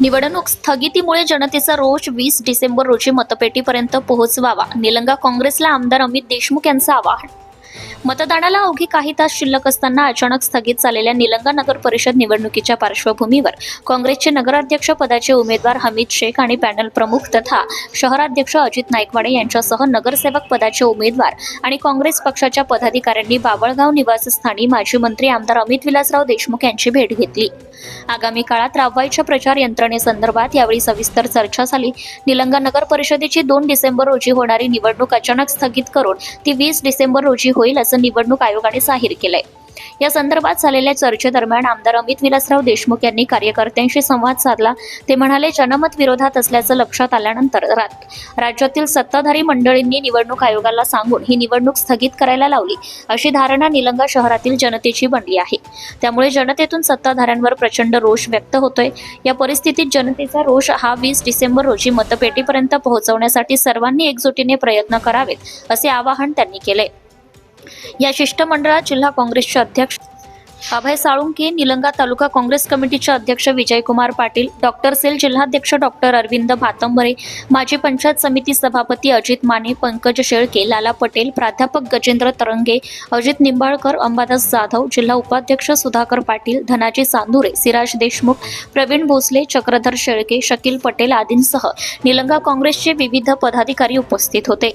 निवडणूक स्थगितीमुळे जनतेचा रोष वीस डिसेंबर रोजी मतपेटीपर्यंत पोहोचवावा. निलंगा काँग्रेसला आमदार अमित देशमुख यांचं आवाहन. मतदानाला अवघी काही तास शिल्लक असताना अचानक स्थगित झालेल्या निलंगा नगर परिषद निवडणुकीच्या पार्श्वभूमीवर काँग्रेसचे नगराध्यक्ष पदाचे उमेदवार हमीद शेख आणि पॅनल प्रमुख तथा शहराध्यक्ष अजित नाईकवाडे यांच्यासह नगरसेवक पदाचे उमेदवार आणि काँग्रेस पक्षाच्या पदाधिकाऱ्यांनी बाबळगाव निवासस्थानी माजी मंत्री आमदार अमित विलासराव देशमुख यांची भेट घेतली. आगामी काळात राबवायच्या प्रचार यंत्रणेसंदर्भात यावेळी सविस्तर चर्चा झाली. निलंगा नगर परिषदेची दोन डिसेंबर रोजी होणारी निवडणूक अचानक स्थगित करून ती वीस डिसेंबर रोजी होईल असं निवडणूक आयोगाने जाहीर केलंय. या संदर्भात झालेल्या चर्चेदरम्यान आमदार अमित विलासराव देशमुख यांनी कार्यकर्त्यांशी संवाद साधला. ते म्हणाले जनमत विरोधात असल्याचं लक्षात आल्यानंतर राज्यातील सत्ताधारी मंडळींनी निवडणूक आयोगाला सांगून ही निवडणूक स्थगित करायला लावली अशी धारणा निलंगा शहरातील जनतेची बनली आहे. त्यामुळे जनतेतून सत्ताधाऱ्यांवर प्रचंड रोष व्यक्त होतोय. या परिस्थितीत जनतेचा रोष हा वीस डिसेंबर रोजी मतपेटीपर्यंत पोहोचवण्यासाठी सर्वांनी एकजुटीने प्रयत्न करावेत असे आवाहन त्यांनी केले या शिष्टमंडळात जिल्हा काँग्रेसचे अध्यक्ष अभय साळुंके निलंगा तालुका काँग्रेस कमिटीचे अध्यक्ष विजयकुमार पाटील डॉक्टर सेल जिल्हाध्यक्ष डॉक्टर अरविंद भातंबरे माजी पंचायत समिती सभापती अजित माने पंकज शेळके लाला पटेल प्राध्यापक गजेंद्र तरंगे अजित निंबाळकर अंबादास जाधव जिल्हा उपाध्यक्ष सुधाकर पाटील धनाजी चांदुरे सिराज देशमुख प्रवीण भोसले चक्रधर शेळके शकील पटेल आदींसह निलंगा काँग्रेसचे विविध पदाधिकारी उपस्थित होते.